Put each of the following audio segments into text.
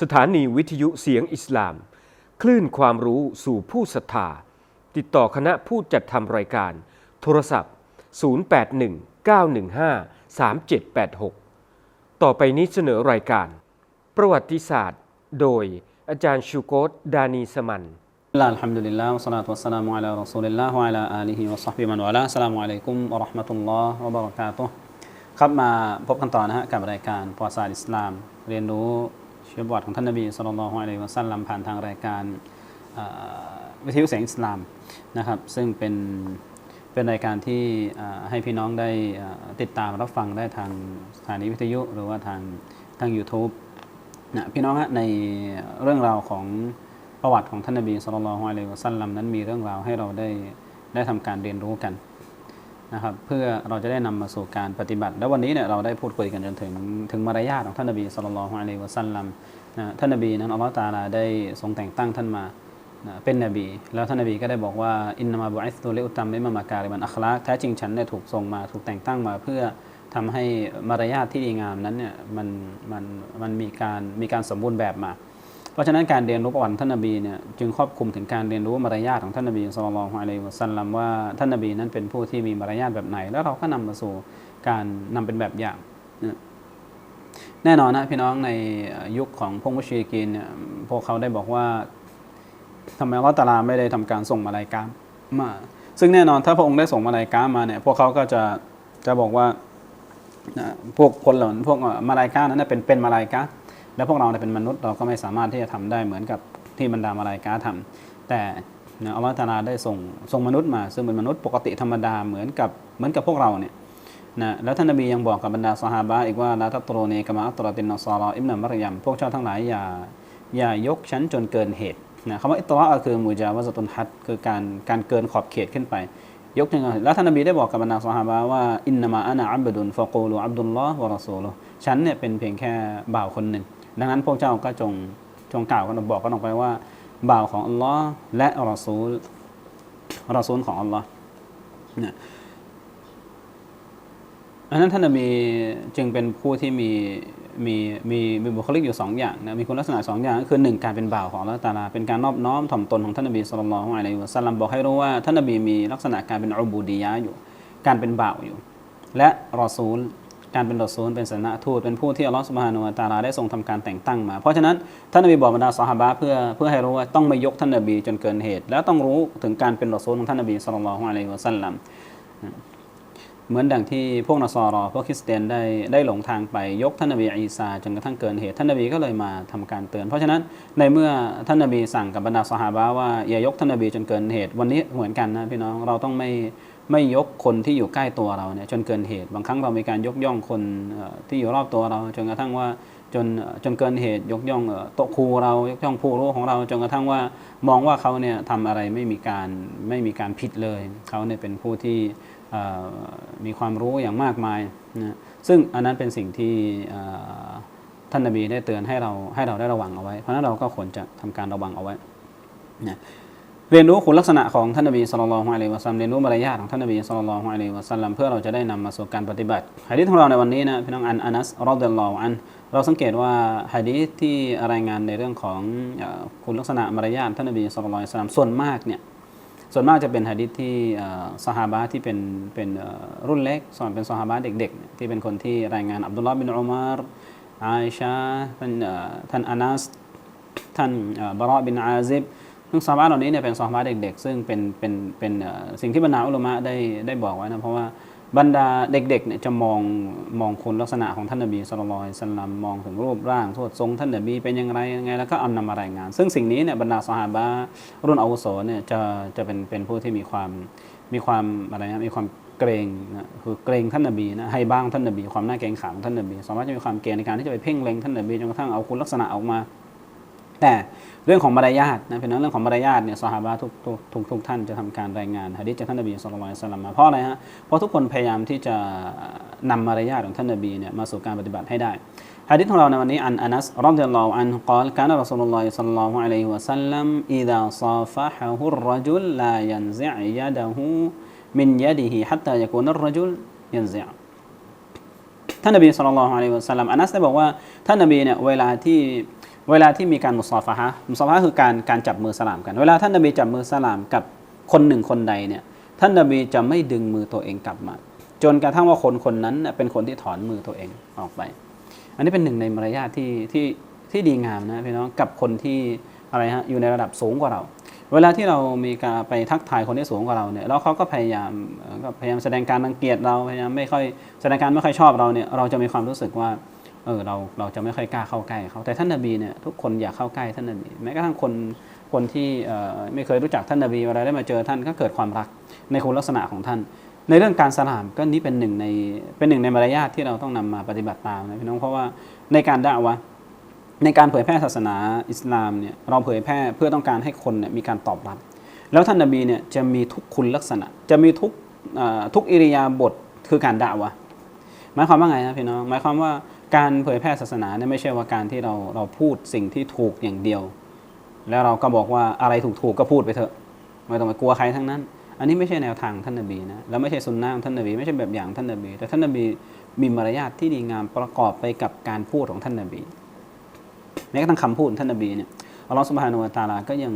สถานีวิทยุเสียงอิสลาม คลื่นความรู้สู่ผู้ศรัทธา ติดต่อคณะผู้จัดทำรายการ โทรศัพท์ 0819153786 ต่อไปนี้เสนอรายการ ประวัติศาสตร์ โดยอาจารย์ชูโกตดานีสมันลาอัลฮัมดุลิลลาฮ์วะสลาตุวะสสลามุอะลารอซูลิลลาฮ์วะอะลาอาลีฮิวะซอฮบิมันวะลาสลามุอะลัยกุมวะเราะห์มะตุลลอฮ์วะบะเราะกาตุฮ์ครับมาพบกันต่อนะฮะกับรายการประวัติศาสตร์อิสลาม เรียนรู้ ชีวประวัติของท่านนบีสุลต่านละฮ์อะลัยวะซัลลัมผ่านทางรายการวิทยุเสียงอิสลามนะครับซึ่งเป็นเป็นรายการที่ให้พี่น้องได้ติดตามรับฟังได้ทางสถานีวิทยุหรือว่าทางทาง YouTube นะพี่น้องฮะในเรื่องราวของประวัติของท่านนบีสุลต่านละฮ์อะลัยวะซัลลัมนั้นมีเรื่องราวให้เราได้ได้ทำการเรียนรู้กัน นะครับเพื่อเราจะได้นำมาสู่การปฏิบัติ แล้ววันนี้เนี่ยเราได้พูดคุยกันจนถึงถึงมารยาทของท่านนบีสุลต่านละฮ์อะลัยวะซัลลัมนะท่านนบีนั้นอัลลอฮฺตะอาลาได้ทรงแต่งตั้งท่านมานะเป็นนบี แล้วท่านนบีก็ได้บอกว่าอินนามาบุอิสตุลิอุตัมมิมะมาการิบันอัคลากแท้จริงฉันเนี่ยถูกส่งมาถูกแต่งตั้งมาเพื่อทำให้มารยาทที่ดีงามนั้นเนี่ยมันมันมันมีการมีการสมบูรณ์แบบมา เพราะฉะนั้นการเรียนรู้ประวัติท่านนบีเนี่ยจึงครอบคลุมถึงการเรียนรู้มารยาทของท่านนบีสุลต่านละฮ์อะลัยฮิวะซัลลัมว่าท่านนบีนั้นเป็นผู้ที่มีมารยาทแบบไหน แล้วเราก็นำมาสู่การนำเป็นแบบอย่างแน่นอนนะพี่น้องในยุคของพวกมุชริกีนเนี่ยพวกเขาได้บอกว่าทำไมอัลอตาลาไม่ได้ทำการส่งมาลายกามา ซึ่งแน่นอนถ้าพระองค์ได้ส่งมาลายกามาเนี่ยพวกเขาก็จะจะบอกว่านะพวกคนเหล่านั้นพวกมาลายกานั้นเป็นเป็นมาลายกา แล้วพวกเราเนี่ยเป็นมนุษย์เราก็ไม่สามารถที่จะทำได้เหมือนกับที่บรรดามาลายกาทำแต่นะอัลลอฮฺตาลาได้ส่งส่งมนุษย์มา ซึ่งเป็นมนุษย์ปกติธรรมดาเหมือนกับเหมือนกับพวกเราเนี่ยนะแล้วท่านนบียังบอกกับบรรดาสหาบะอีกว่าลาตัตโรเนกมาอัตรตินนอซาลาอิมนามารยัมพวกเจ้าทั้งหลายอย่าอย่ายกชั้นจนเกินเหตุนะคำว่าอิตระก็คือมูจาวะซะตุนฮัดคือการการเกินขอบเขตขึ้นไป ยกถึงแล้วท่านนบีได้บอกกับบรรดาสหาบะว่าอินนามาอานะอับดุลฟะกูลูอับดุลลอฮ์วะรอซูลุฉันเนี่ยเป็นเพียงแค่บ่าวคนหนึ่ง ดังนั้นพวกเจ้าก็จงจงกล่าวกันบอกกันออกไปว่า บ่าวของอัลลอฮ์และรอซูลรอซูลของอัลลอฮ์นี่ยอันนั้นท่านนบีจึงเป็นผู้ที่มีมีมีมีบุคลิกอยู่สองอย่างนะมีคุณลักษณะสองอย่างก็คือหนึ่งการเป็นบ่าวของอัลลอฮ์ตาลาเป็นการนอบน้อมถ่อมตนของท่านนบีสุลต่านละฮ์อะลัยฮิวะซัลลัมบอกให้รู้ว่าท่านนบีมีลักษณะการเป็นอุบูดียะอยู่ การเป็นบ่าวอยู่ และรอซูล การเป็นรอซูลเป็นสนะทูตเป็นผู้ที่อัลลอฮฺสุบฮานุวะตาลาได้ทรงทำการแต่งตั้งมา เพราะฉะนั้นท่านนบีบอกบรรดาสหาบะเพื่อเพื่อให้รู้ว่าต้องไม่ยกท่านนบีจนเกินเหตุ แล้วต้องรู้ถึงการเป็นรอซูลของท่านนบีสุลต่านละฮ์อะลัยฮิวะสัลลัม เหมือนดังที่พวกนสอรอพวกคริสเตียนได้ได้หลงทางไปยกท่านนบีอีสาจนกระทั่งเกินเหตุท่านนบีก็เลยมาทำการเตือน เพราะฉะนั้นในเมื่อท่านนบีสั่งกับบรรดาสหาบะว่าอย่ายกท่านนบีจนเกินเหตุ วันนี้เหมือนกันนะพี่น้องเราต้องไม่ไม่ยกคนที่อยู่ใกล้ตัวเราเนี่ยจนเกินเหตุ บางครั้งเรามีการยกย่องคนที่อยู่รอบตัวเรา จนกระทั่งว่าจนจนเกินเหตุ ยกย่องโตครูเรายกย่องผู้รู้ของเรา จนกระทั่งว่ามองว่าเขาเนี่ยทำอะไรไม่มีการไม่มีการผิดเลยเขาเนี่ยเป็นผู้ที่ มีความรู้อย่างมากมายนะซึ่งอันนั้นเป็นสิ่งที่ท่านนบีได้เตือนให้เราให้เราได้ระวังเอาไว้ เพราะนั้นเราก็ควรจะทำการระวังเอาไว้นะเรียนรู้คุณลักษณะของท่านนบีสุลต่านละฮ์อะลัยวะซัลลัมเรียนรู้มารยาทของท่านนบีสุลต่านละฮ์อะลัยวะซัลลัมเพื่อเราจะได้นำมาสู่การปฏิบัติฮะดีษของเราในวันนี้นะพี่น้องอันอานัสรอดิยัลลออันเราสังเกตว่าฮะดีษที่รายงานในเรื่องของคุณลักษณะมารยาทท่านนบีสุลต่านละฮ์ซัลลัมส่วนมากเนี่ย ส่วนมากจะเป็นฮะดิษที่สหาบะที่เป็นเป็นรุ่นเล็กส่วนเป็นสหาบะเด็กๆ ที่เป็นคนที่รายงานอับดุลลอฮ์บินอุมารอาอิชาท่านท่านอานัสท่านบารอบินอาซิบซึ่งซาบะเหล่านี้เนี่ยเป็นซาบะเด็กๆ ซึ่งเป็นเป็นเป็นสิ่งที่บรรดาอุลามะได้ได้บอกไว้นะเพราะว่า บรรดาเด็กๆเนี่ยจะมองมองคุณลักษณะของท่านนบีสุลต่านสัลลัมมองถึงรูปร่างทวดทรงท่านนบีเป็นยังไงยังไงแล้วก็เอานำมารายงาน ซึ่งสิ่งนี้เนี่ยบรรดาสหาบะรุ่นอาวุโสเนี่ยจะจะเป็นเป็นผู้ที่มีความมีความอะไรนะมีความเกรงนะคือเกรงท่านนบีนะให้บ้างท่านนบีความน่าเกรงขามท่านนบีสามารถจะมีความเกรงในการที่จะไปเพ่งเล็งท่านนบีจนกระทั่งเอาคุณลักษณะออกมา แต่เรื่องของมารยาทนะเป็นเรื่องของมารยาทเนี่ยสหาบะทุกทุกทุกทุกท่านจะทำการรายงานฮะดิษจากท่านนบีสุลต่านสัลลัมมาเพราะอะไรฮะเพราะทุกคนพยายามที่จะนำมารยาทของท่านนบีเนี่ยมาสู่การปฏิบัติให้ได้ฮะดิษของเราในวันนี้อันอานัสรอดิยัลลอฮุอันกล่าวกานรอสูลุลลอฮิศ็อลลัลลอฮุอะลัยฮิวะซัลลัมอิดาซาฟะฮะฮุรรจุลลายันซิอยะดะฮูมินยะดิฮิฮัตตายักูนัรรจุลยันซิอ ท่านนบีสุลต่านละฮ์อะลัยฮิวะซัลลัมอานัสได้บอกว่าท่านนบีเนี่ยเวลาที่เวลาที่มีการมุสาฟะฮะมุสาฟะฮ์คือการการจับมือสลามกัน เวลาท่านนบีจับมือสลามกับคนหนึ่งคนใดเนี่ยท่านนบีจะไม่ดึงมือตัวเองกลับมา จนกระทั่งว่าคนคนนั้นเป็นคนที่ถอนมือตัวเองออกไป อันนี้เป็นหนึ่งในมารยาทที่ที่ที่ดีงามนะพี่น้องกับคนที่อะไรฮะอยู่ในระดับสูงกว่าเรา เวลาที่เรามีการไปทักทายคนที่สูงกว่าเราเนี่ยแล้วเขาก็พยายามก็พยายามแสดงการรังเกียจเราพยายามไม่ค่อยแสดงการไม่ค่อยชอบเราเนี่ยเราจะมีความรู้สึกว่าเออเราเราจะไม่ค่อยกล้าเข้าใกล้เขาแต่ท่านนบีเนี่ยทุกคนอยากเข้าใกล้ท่านนบีแม้กระทั่งคนคนที่ไม่เคยรู้จักท่านนบีเวลาได้มาเจอท่านก็เกิดความรักในคุณลักษณะของท่าน ในเรื่องการสลามก็นี่เป็นหนึ่งในเป็นหนึ่งในมารยาทที่เราต้องนำมาปฏิบัติตามนะพี่น้องเพราะว่าในการด่าวะ ในการเผยแพร่ศาสนาอิสลามเนี่ยเราเผยแพร่เพื่อต้องการให้คนเนี่ยมีการตอบรับ แล้วท่านนบีเนี่ยจะมีทุกคุณลักษณะ จะมีทุกทุกอิริยาบถคือการด่าวะหมายความว่าไงนะพี่น้องหมายความว่าการเผยแพร่ศาสนาเนี่ยไม่ใช่ว่าการที่เราเราพูดสิ่งที่ถูกอย่างเดียว แล้วเราก็บอกว่าอะไรถูกๆก็พูดไปเถอะไม่ต้องไปกลัวใครทั้งนั้น อันนี้ไม่ใช่แนวทางท่านนบีนะแล้วไม่ใช่สุนนะของท่านนบีไม่ใช่แบบอย่างท่านนบี แต่ท่านนบีมีมารยาทที่ดีงามประกอบไปกับการพูดของท่านนบี ม้กระทั่งคำพูดท่านนบีเนี่ยอัลลอฮฺสุบฮานุวะตาลาก็ยัง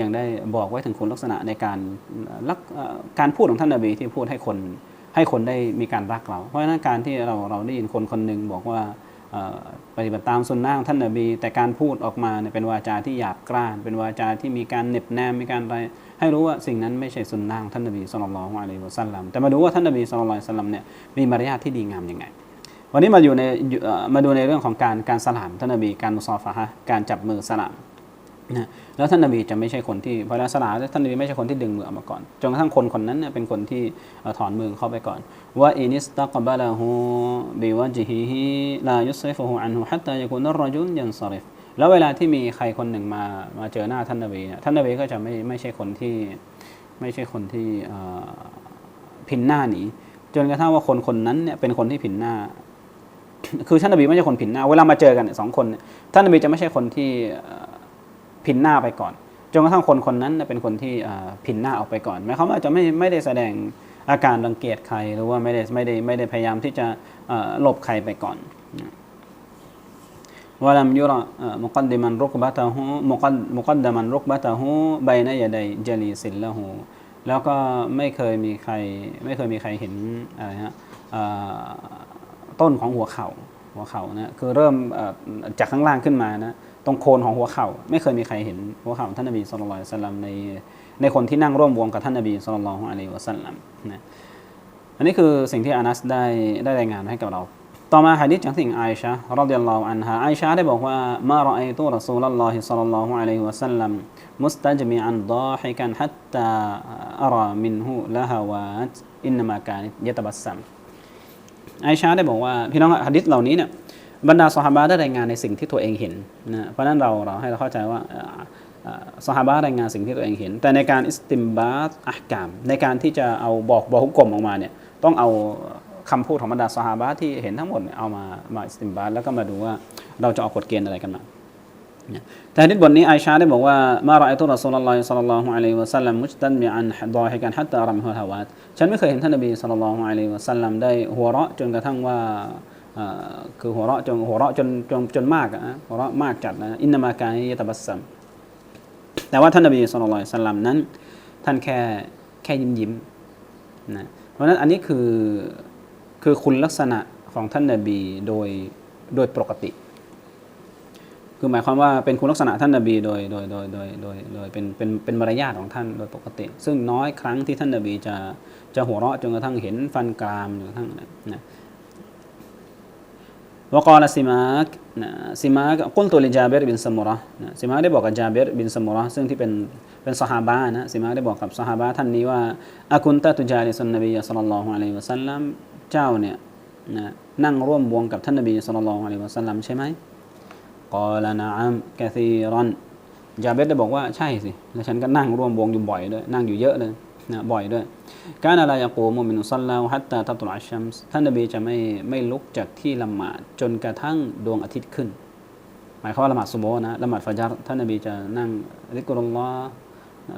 ยังได้บอกไว้ถึงคุณลักษณะในการรักการพูดของท่านนบีที่พูดให้คนให้คนได้มีการรักเรา เพราะฉะนั้นการที่เราเราได้ยินคนคนหนึ่งบอกว่าปฏิบัติตามสุนนะของท่านนบี แต่การพูดออกมาเนี่ยเป็นวาจาที่หยาบกร้าน เป็นวาจาที่มีการเน็บแนมมีการอะไรให้รู้ว่าสิ่งนั้นไม่ใช่สุนนะของท่านนบีสุลต่านละฮ์อะลัยฮิวะสัลลัมแต่มาดูว่าท่านนบีสุลต่านละฮ์สัลลัมเนี่ยมีมารยาทที่ดีงามยังไง วันนี้มาอยู่ในมาดูในเรื่องของการการสลามท่านนบีการมุซอฟะฮะห์การจับมือสลามนะแล้วท่านนบีจะไม่ใช่คนที่พอแล้วสลามท่านนบีไม่ใช่คนที่ดึงมือออกมาก่อนจนกระทั่งคนคนนั้นเป็นคนที่ถอนมือเข้าไปก่อนว่าอินิสตักบะละฮูบิวจิฮิฮิลายุสริฟฮุอันฮุฮัตตายะกุนรจุลยันซาริฟแล้วเวลาที่มีใครคนหนึ่งมามาเจอหน้าท่านนบีเนี่ยท่านนบีก็จะไม่ไม่ใช่คนที่ไม่ใช่คนที่เอ่อผินหน้าหนีจนกระทั่งว่าคนคนนั้นเนี่ยเป็นคนที่ผินหน้า คือท่านนบีไม่ใช่คนผินหน้า เวลามาเจอกันสองคนท่านนบีจะไม่ใช่คนที่ผินหน้าไปก่อนจนกระทั่งคนคนนั้นน่ะเป็นคนที่ผินหน้าออกไปก่อนหมายความว่าจะไม่ไม่ได้แสดงอาการรังเกียจใครหรือว่าไม่ได้ไม่ได้ไม่ได้พยายามที่จะหลบใครไปก่อนวลัมยุระมุกัดดิมันรุกบะตะฮูมุกัดมุกัดดมันรุกบะตะฮูบัยนะยะดัยจลีสิลละฮูแล้วก็ไม่เคยมีใครไม่เคยมีใครเห็นอะไรฮะ ต้นของหัวเข่าหัวเข่านะคือเริ่มจากข้างล่างขึ้นมานะตรงโคนของหัวเข่า ไม่เคยมีใครเห็นหัวเข่าของท่านนบีสุลต่านสลัมในในคนที่นั่งร่วมวงกับท่านนบีสุลต่านขอะลัยฮิวะสัลลัมนะอันนี้คือสิ่งที่อานัสได้ได้รายงานให้กับเรา ต่อมาหะดีษจากสิ่งไอชะรดิยัลลอฮุอันฮาไอชะได้บอกว่ามาราไอตุรอซูลัลลอฮิศ็อลลัลลอฮุอะลัยฮิวะสัลลัมมุสตัจมิอันดอฮิกันฮัตตาอารามินฮุละฮาวาตอินนามากานิยะตะบัสซัม ไอชาได้บอกว่าพี่น้องฮะดิษเหล่านี้เนี่ยบรรดาสหาบะได้รายงานในสิ่งที่ตัวเองเห็นนะเพราะนั้นเราเราให้เราเข้าใจว่าสหาบะรายงานสิ่งที่ตัวเองเห็น แต่ในการอิสติมบาตอักกาม ในการที่จะเอาบอกบอกหุกกลมออกมาเนี่ยต้องเอาคำพูดของบรรดาสหาบะที่เห็นทั้งหมดเนี่ยเอามามาอิสติมบาตแล้วก็มาดูว่าเราจะออกกฎเกณฑ์อะไรกันมา แต่ที่บทนี้ไอชาได้บอกว่ามาเราไอตุรอซูลลอฮิสัลลัลลอฮุอะลัยวะสัลลัมมุจตันมีอันดอฮิกันฮัตตารัมฮุฮาวาตฉันไม่เคยเห็นท่านนบีสัลลัลลอฮุอะลัยวะสัลลัมได้หัวเราะจนกระทั่งว่าคือหัวเราะจนหัวเราะจนจนจนมากอะนะหัวเราะมากจัดนะอินนามากานิยะตบัสซัมแต่ว่าท่านนบีสัลลัลลอฮุอะลัยวะสัลลัมนั้น ท่านแค่แค่ยิ้มยิ้มๆนะเพราะนั้นอันนี้คือคือคุณลักษณะของท่านนบีโดยโดยปกติ คือหมายความว่าเป็นคุณลักษณะท่านนบีโดยโดยโดยโดยโดยโดยเป็นเป็นเป็นมารยาทของท่านโดยปกติ ซึ่งน้อยครั้งที่ท่านนบีจะจะหัวเราะจนกระทั่งเห็นฟันกรามจนกระทั่งนะนะวกอลซิมาร์กนะซิมาร์กกุลตุลิจาเบรบินสมุระนะซิมาร์กได้บอกกับจาเบรบินสมุระซึ่งที่เป็นเป็นสหาบะนะซิมาร์กได้บอกกับสหาบะท่านนี้ว่าอากุนตะตุจาริสุนนบีสัลลัลลอฮุอะลัยฮิวะสัลลัมเจ้าเนี่ยนะนั่งร่วมวงกับท่านนบีสัลลัลลอฮุอะลัยฮิวะสัลลัมใช่ไหม กอลานะอัมกะซีรอนจาเบตได้บอกว่าใช่สิ แล้วฉันก็นั่งร่วมวงอยู่บ่อยด้วย นั่งอยู่เยอะเลยนะบ่อยด้วย การอะไรยากูมุมินุซัลลาฮัตตาตัตุลอาชัมส์ท่านนบีจะไม่ไม่ลุกจากที่ละหมาดจนกระทั่งดวงอาทิตย์ขึ้น หมายความว่าละหมาดซุโบนะละหมาดฟัจรท่านนบีจะนั่งริกุลลอฮ์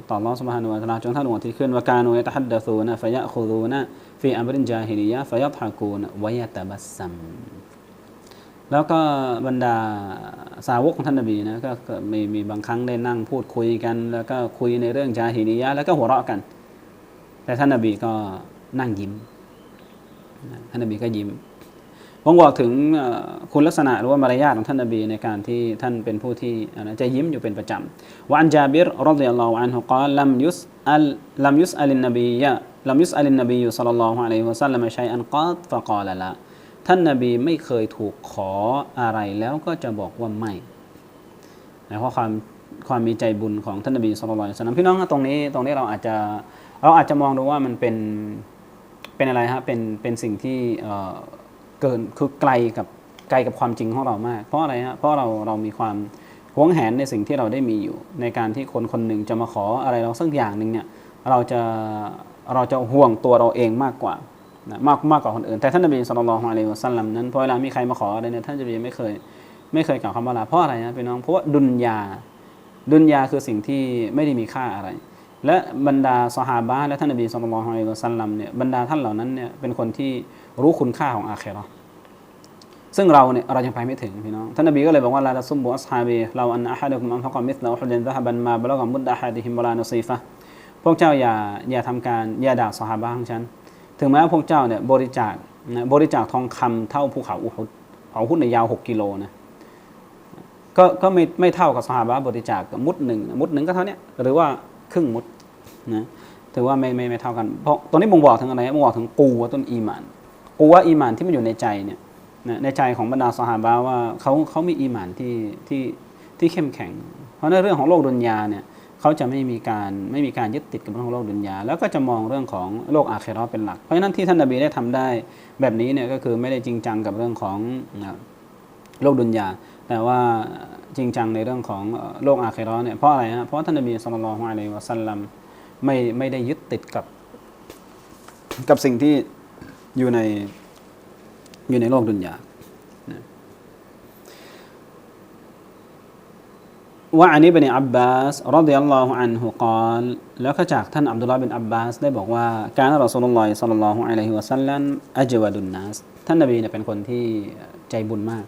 ต่อรอสุบฮานุวะตาลาจนทั่งดวงอาทิตย์ขึ้นว่าการนุยตะฮัดดะซูนะฟะยะคุดูนะฟีอัมรินจาฮิลิยะฟะยัฎฮะกูนะวะยะตะบัสซัม แล้วก็บรรดาสาวกของท่านนบีนะก็มีมีบางครั้งได้นั่งพูดคุยกัน แล้วก็คุยในเรื่องจาฮิลียะแล้วก็หัวเราะกัน แต่ท่านนบีก็นั่งยิ้มท่านนบีก็ยิ้มผมบอกถึงคุณลักษณะหรือว่ามารยาทของท่านนบีในการที่ท่านเป็นผู้ที่จะยิ้มอยู่เป็นประจำวะอันจาบิรรดิยัลลอฮุอันฮุกาลลัมยุสอัลลัมยุสอัลินนบียะลัมยุสอัลินนบีศ็อลลัลลอฮุอะลัยฮิวะซัลลัมชัยอันกอดฟะกาลละ ท่านนบีไม่เคยถูกขออะไรแล้วก็จะบอกว่าไม่นะเพราะความความมีใจบุญของท่านนบีศ็อลลัลลอฮุลัยฮิวะซัลลัมพี่น้องตรงนี้ตรงนี้เราอาจจะเราอาจจะมองดูว่ามันเป็นเป็นอะไรฮะเป็นเป็นสิ่งที่เอ่อเกินคือไกลกับไกลกับความจริงของเรามาก เพราะอะไรฮะเพราะเราเรามีความหวงแหนในสิ่งที่เราได้มีอยู่ ในการที่คนคนหนึ่งจะมาขออะไรเราสักอย่างหนึ่งเนี่ยเราจะเราจะห่วงตัวเราเองมากกว่า นะมากมากกว่าคนอื่น แต่ท่านนบีสุลต่านละฮ์อะลัยฮิวะสัลลัมนั้นพอเวลามีใครมาขออะไรเนี่ยท่านนบีไม่เคยไม่เคยกล่าวคำว่าลาเพราะอะไรนะพี่น้องเพราะว่าดุนยา ดุนยาคือสิ่งที่ไม่ได้มีค่าอะไร และบรรดาสหาบะและท่านนบีสุลต่านละฮ์อะลัยฮิวะสัลลัมเนี่ยบรรดาท่านเหล่านั้นเนี่ยเป็นคนที่รู้คุณค่าของอาเคราะซึ่งเราเนี่ยเรายังไปไม่ถึงพี่น้องท่านนบีก็เลยบอกว่าลาตะซุมบุอัสฮาบีเราอันอะฮัดะกุมอันฟะกมิสลาอุฮุลินซะฮบันมาบละกะมุดดะฮะดิฮิมวะลานะซีฟะพวกเจ้าอย่าอย่าทำการอย่าด่าสหาบะของฉัน ถึงแม้ว่าพวกเจ้าเนี่ยบริจาคนะบริจาคทองคำเท่าภูเขาอุฮุดเขาอุฮุดในยาว 6 กิโลนะก็ก็ไม่ไม่เท่ากับสหาบะบริจาคมุดหนึ่งมุดหนึ่งก็เท่านี้หรือว่าครึ่งมุดนะถือว่าไม่ไม่ไม่เท่ากันเพราะตรงนี้บ่งบอกถึงอะไรบ่งบอกถึงกูวะต้นอีมาน กูวะอีมานที่มันอยู่ในใจเนี่ยนะในใจของบรรดาสหาบะว่าเขาเขามีอีมานที่ที่ที่เข้มแข็ง เพราะในเรื่องของโลกดุนยาเนี่ย เขาจะไม่มีการไม่มีการยึดติดกับเรื่องของโลกดุนยา แล้วก็จะมองเรื่องของโลกอาเคเราะเป็นหลัก เพราะฉะนั้นที่ท่านนบีได้ทำได้แบบนี้เนี่ยก็คือไม่ได้จริงจังกับเรื่องของโลกดุนยา แต่ว่าจริงจังในเรื่องของโลกอาเคเราะเนี่ยเพราะอะไรฮะเพราะท่านนบีสุลต่านละฮ์อะลัยวะสัลลัมไม่ไม่ได้ยึดติดกับกับสิ่งที่อยู่ในอยู่ในโลกดุนยานะ ว่าอันนี้เป็นอับบาสรดิยัลลอฮุอันฮุกาลแล้วก็จากท่านอับดุลลาห์บินอับบาสได้บอกว่าการรอสูลุลลอฮิศ็อลลัลลอฮุอะลัยฮิวะซัลลัมอัจวะดุนนัสท่านนบีเนี่ยเป็นคนที่ใจบุญมาก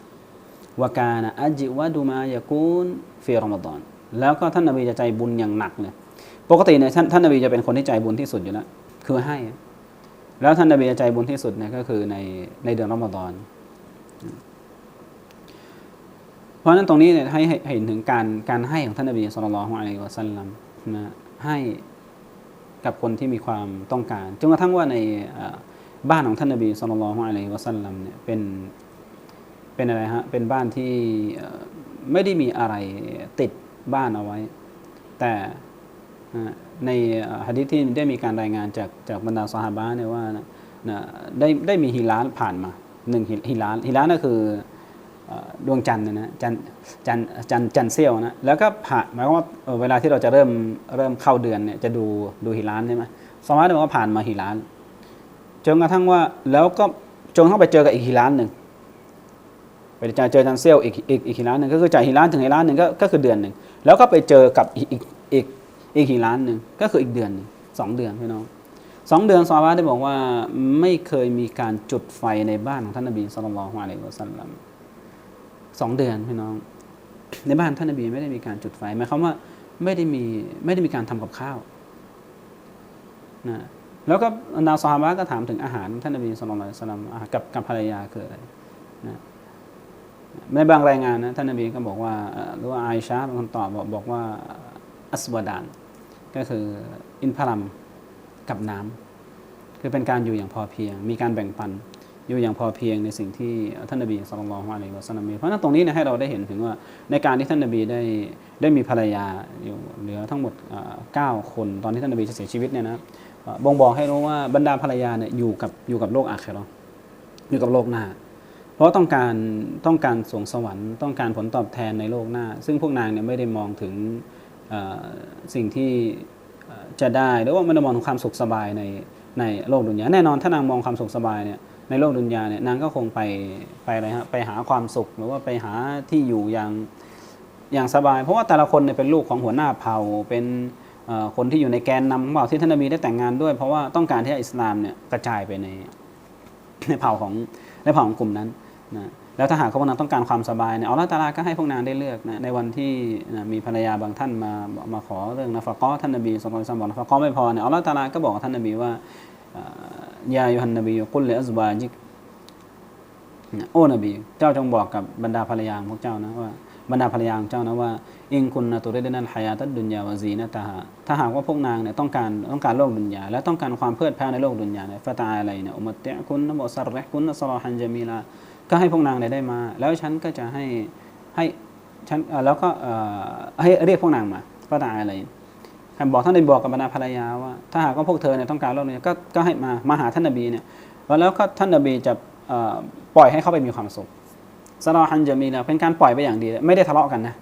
ว่าการอัจวะดุมายะกูนฟีรอมฎอนแล้วก็ท่านนบีจะใจบุญอย่างหนักเลยปกติเนี่ยท่านท่านนบีจะเป็นคนที่ใจบุญที่สุดอยู่แล้วคือให้ แล้วท่านนบีจะใจบุญที่สุดเนี่ยก็คือในในเดือนรอมฎอน เพราะฉะนั้นตรงนี้เนี่ยให้เห็นถึงการการให้ของท่านนบีสุลต่านละฮ์อะลัยฮิวะสัลลัมนะให้กับคนที่มีความต้องการจนกระทั่งว่าในบ้านของท่านนบีสุลต่านละฮ์อะลัยฮิวะสัลลัมเนี่ยเป็นเป็นอะไรฮะเป็นบ้านที่ไม่ได้มีอะไรติดบ้านเอาไว้ แต่ในฮะดิษที่ได้มีการรายงานจากจากบรรดาซอฮาบะห์เนี่ยว่านะได้ได้มีฮิลาลผ่านมาหนึ่งฮิลาลฮิลาลก็คือ ดวงจันทร์นะนะจันจันจันจันเสี้ยวนะแล้วก็ผ่านหมายความว่าเวลาที่เราจะเริ่มเริ่มเข้าเดือนเนี่ยจะดูดูฮิลาลใช่ไหมสมาร์ทบอกว่าผ่านมาฮิลาลจนกระทั่งว่าแล้วก็จนเข้าไปเจอกับอีกฮิลาลหนึ่งไปเจอเจอจันเสี้ยวอีกอีกอีกฮิลาลหนึ่งก็คือจากฮิลาลถึงฮิลาลหนึ่งก็ก็คือเดือนหนึ่งแล้วก็ไปเจอกับอีกอีกอีกอีกกี่ล้านหนึ่งก็คืออีกเดือนหนึ่งสองเดือนพี่น้องสองเดือนซอฮาบะได้บอกว่าไม่เคยมีการจุดไฟในบ้านของท่านนบีสุลต่านละฮ์อะลัยฮิวะสัลลัม สองเดือนพี่น้อง ในบ้านท่านนบีไม่ได้มีการจุดไฟหมายความว่าไม่ได้มีไม่ได้มีการทำกับข้าวนะแล้วก็บรรดาซอฮาบะก็ถามถึงอาหารท่านนบีสุลต่านละฮ์สัลลัมกับกับภรรยาคืออะไรนะในบางรายงานนะท่านนบีก็บอกว่าหรือว่าไอชาเป็นคนตอบบอกบอกว่าอัสวดาน ก็คืออินพารัมกับน้ำคือเป็นการอยู่อย่างพอเพียง มีการแบ่งปัน อยู่อย่างพอเพียงในสิ่งที่ท่านนบีสุลต่านละฮ์อะลัยฮิวะสัลลัมมีเพราะนั้นตรงนี้นยให้เราได้เห็นถึงว่าในการที่ท่านนบีได้ได้มีภรรยาอยู่เหลือทั้งหมดเก้าคนตอนที่ท่านนบีจะเสียชีวิตเนี่ยนะบ่งบอกให้รู้ว่าบรรดาภรรยาเนี่ยอยู่กับอยู่กับโลกอาคราอยู่กับโลกหน้า เพราะต้องการต้องการสวงสวรรค์ต้องการผลตอบแทนในโลกหน้า ซึ่งพวกนางเนี่ยไม่ได้มองถึงสิ่งที่จะได้หรือว่ามันมองถึงความสุขสบายในในโลกดุนยาแน่นอนถ้านางมองความสุขสบายเนี่ย ในโลกดุนยาเนี่ยนางก็คงไปไปอะไรฮะไปหาความสุขหรือว่าไปหาที่อยู่อย่างอย่างสบาย เพราะว่าแต่ละคนเนี่ยเป็นลูกของหัวหน้าเผ่าเป็นคนที่อยู่ในแกนนำของเผ่าที่ท่านนบีได้แต่งงานด้วย เพราะว่าต้องการที่อิสลามเนี่ยกระจายไปในในเผ่าของในเผ่าของกลุ่มนั้นนะแล้วถ้าหากพวกนางต้องการความสบายเนี่ยอัลลอฮฺตาลาก็ให้พวกนางได้เลือกนะในวันที่นะมีภรรยาบางท่านมามาขอเรื่องนาฟะกอท่านนบีสุลต่านบอกนาฟะกอไม่พอเนี่ยอัลลอฮฺตาลาก็บอกท่านนบีว่า ยายุฮันนบีกุลเลอัซวาจิกโอ้นบี เจ้าจงบอกกับบรรดาภรรยาของพวกเจ้านะว่าบรรดาภรรยาของเจ้านะว่า อิงคุณนะตุเรดนันฮายาตัดดุนยาวะซีนะตาถ้าหากว่าพวกนางเนี่ยต้องการต้องการโลกดุนยาและต้องการความเพลิดเพลินในโลกดุนยาเนี่ยฟะตาอะไรเนี่ยอุมัตเตะคุณนะบอสัรเรห์คุณนะสลาฮันจามีลาก็ให้พวกนางเนี่ยได้มา แล้วฉันก็จะให้ให้ฉันแล้วก็ให้เรียกพวกนางมาก็ตาอะไร ท่านบอกท่านได้บอกกับบรรดาภรรยาว่า ถ้าหากว่าพวกเธอเนี่ยต้องการโลกนี้ก็ก็ให้มามาหาท่านนบีเนี่ยแล้วก็ท่านนบีจะเอ่อปล่อยให้เขาไปมีความสุขสลาฮันจะมีนะเป็นการปล่อยไปอย่างดี ไม่ได้ทะเลาะกันนะ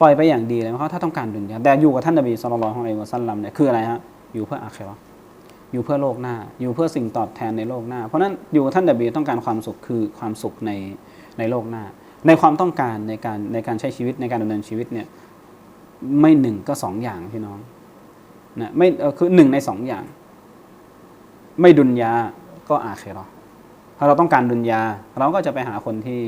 ปล่อยไปอย่างดีเลยเพราะถ้าต้องการดุนยาแต่อยู่กับท่านนบีสุลต่านของอะลัยฮิวะซัลลัมเนี่ยคืออะไรฮะอยู่เพื่ออาคิเราะอยู่เพื่อโลกหน้า อยู่เพื่อสิ่งตอบแทนในโลกหน้า เพราะฉะนั้นอยู่กับท่านนบีต้องการความสุขคือความสุขในในโลกหน้า ในความต้องการในการในการใช้ชีวิตในการดำเนินชีวิตเนี่ยไม่หนึ่งก็สองอย่างพี่น้อง นะไม่คือหนึ่งในสองอย่าง ไม่ดุนยาก็อาเคราะห์ถ้าเราต้องการดุนยา เราก็จะไปหาคนที่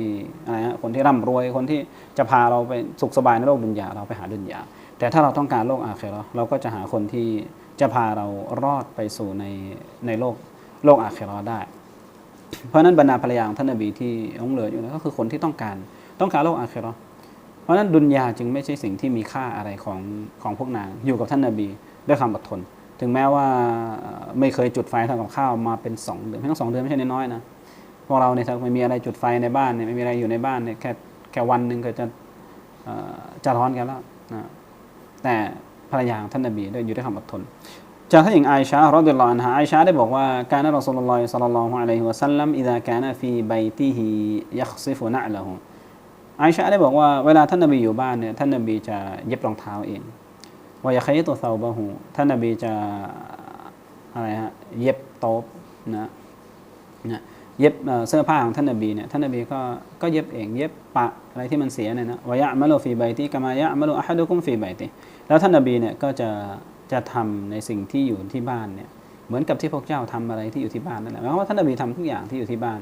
อะไรฮะคนที่ร่ำรวยคนที่จะพาเราไปสุขสบายในโลกดุนยา เราไปหาดุนยา แต่ถ้าเราต้องการโลกอาเคราะห์เราก็จะหาคนที่จะพาเรารอดไปสู่ในในโลกโลกอาเคราะห์ได้ เพราะนั้นบรรดาภรรยาของท่านนบีที่หลงเหลืออยู่นั้นก็คือคนที่ต้องการต้องการโลกอาเคราะห์เพราะฉะนั้นดุนยาจึงไม่ใช่สิ่งที่มีค่าอะไรของของพวกนางอยู่กับท่านนบี ด้วยความอดทน ถึงแม้ว่าไม่เคยจุดไฟทำกับข้าวมาเป็นสองเดือนเพียงสองเดือนไม่ใช่น้อยๆนะพวกเราเนี่ยถ้าไม่มีอะไรจุดไฟในบ้านเนี่ยไม่มีอะไรอยู่ในบ้านเนี่ยแค่แค่วันหนึ่งก็จะจะร้อนกันแล้วนะแต่ภรรยาของท่านนบีได้อยู่ด้วยความอดทน จากท่านหญิงไอชารอดิลลอฮุอันฮาไอชาได้บอกว่าการนั้นรอสุลลอฮิศ็อลลัลลอฮุอะลัยฮิวะซัลลัมอิซากานะฟีบัยติฮิยัคซิฟุนะละฮูไอชาได้บอกว่าเวลาท่านนบีอยู่บ้านเนี่ยท่านนบีจะเย็บรองเท้าเอง วายะคยตัวเซาบะฮูท่านนบีจะอะไรฮะเย็บโต๊ะนะนะเย็บเสื้อผ้าของท่านนบีเนี่ยท่านนบีก็ก็เย็บเองเย็บปะอะไรที่มันเสียเนี่ยนะวายะมะโลฟีใบัยติกามายะมะโลอะฮัดุคุมฟีใบัยติแล้วท่านนบีเนี่ยก็จะจะทำในสิ่งที่อยู่ที่บ้านเนี่ยเหมือนกับที่พวกเจ้าทำอะไรที่อยู่ที่บ้านนั่นแหละหมายความว่าท่านนบีทำทุกอย่างที่อยู่ที่บ้าน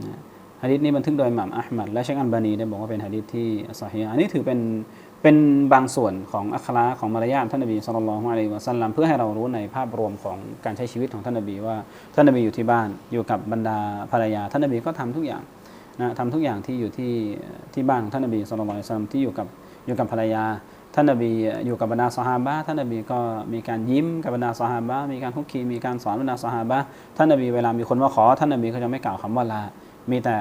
นะฮะดิษนี้บันทึกโดยหม่ามอัลมัดและเชคอันบานีได้บอกว่าเป็นฮะดิษที่ซอฮีอันนี้ถือเป็น เป็นบางส่วนของอัคราของมารยาทท่านนบีสุลต่านละฮ์อะลัยวะซัลลัมเพื่อให้เรารู้ในภาพรวมของการใช้ชีวิตของท่านนบีว่าท่านนบีอยู่ที่บ้านอยู่กับบรรดาภรรยา ท่านนบีก็ทำทุกอย่างนะทำทุกอย่างที่อยู่ที่ที่บ้านของท่านนบีสุลต่านละซัลลัมที่อยู่กับอยู่กับภรรยา ท่านนบีอยู่กับบรรดาสหาบะท่านนบีก็มีการยิ้มกับบรรดาสหาบะมีการคุกคีมีการสอนบรรดาสหาบะท่านนบีเวลามีคนมาขอ ท่านนบีก็จะไม่กล่าวคำว่าลา มีแต่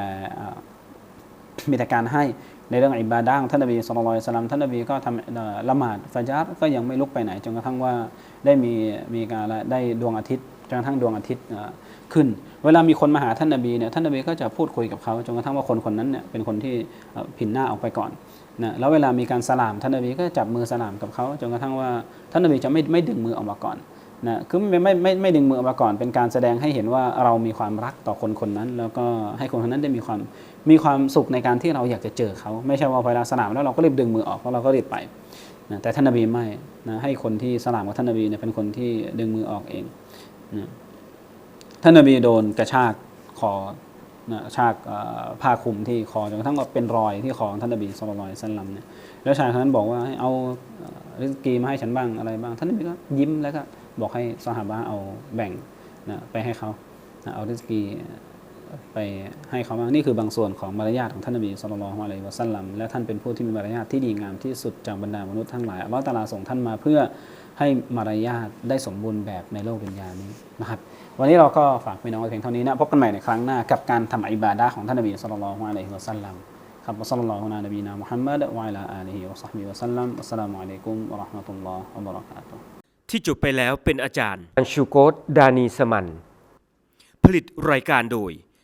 มีแต่การให้ในเรื่องอิบาดะห์ของท่านนบีสุลต่านสลัมท่านนบีก็ทำละหมาดฟัจญัรก็ยังไม่ลุกไปไหนจนกระทั่งว่าได้มีมีการได้ดวงอาทิตย์จนกระทั่งดวงอาทิตย์ขึ้น เวลามีคนมาหาท่านนบีเนี่ยท่านนบีก็จะพูดคุยกับเขาจนกระทั่งว่าคนคนนั้นเนี่ยเป็นคนที่ผินหน้าออกไปก่อนนะแล้วเวลามีการสลามท่านนบีก็จับมือสลามกับเขาจนกระทั่งว่าท่านนบีจะไม่ไม่ดึงมือออกมาก่อนนะคือไม่ไม่ไม่ไม่ดึงมือออกมาก่อน เป็นการแสดงให้เห็นว่าเรามีความรักต่อคนคนนั้น แล้วก็ให้คนคนนั้นได้มีความ มีความสุขในการที่เราอยากจะเจอเขา ไม่ใช่ว่าเวลาสลามแล้วเราก็รีบดึงมือออกแล้วเราก็รีบไปนะแต่ท่านนบีไม่นะให้คนที่สลามกับท่านนบีเนี่ยเป็นคนที่ดึงมือออกเองนะท่านนบีโดนกระชากคอนะชากผ้าคลุมที่คอจนกระทั่งว่าเป็นรอยที่คอของท่านนบีสุลต่านสัลลัมเนี่ยแล้วชายคนนั้นบอกว่าให้เอาริสกีมาให้ฉันบ้างอะไรบ้าง ท่านนบีก็ยิ้มแล้วก็บอกให้สหาบะเอาแบ่งนะไปให้เขานะเอาริสกี ไปให้เขาบ้างนี่คือบางส่วนของมารยาทของท่านนบีสุลต่านอะลัยฮิวะสัลลัมและท่านเป็นผู้ที่มีมารยาทที่ดีงามที่สุดจากบรรดามนุษย์ทั้งหลายอัลลอฮฺตะอาลาส่งท่านมาเพื่อให้มารยาทได้สมบูรณ์แบบในโลกดุนยานี้นะครับวันนี้เราก็ฝากพี่น้องไว้เพียงเท่านี้นะพบกันใหม่ในครั้งหน้ากับการทำอิบาดะห์ของท่านนบีสุลต่านละฮ์อะลัยฮิวะสัลลัมครับวะซัลลัลลอฮุอะลานบีนามุฮัมมัดวะอะลาอาลีฮิวะศอฮบิฮิวะสัลลัมอัสสลามุอะลัยกุมวะเราะห์มะตุลลอฮ์วะบะเราะกาตุฮ์ที่จบไปแล้วเป็นอาจารย์ อันชูโกตดานีสมัน ผลิตรายการโดย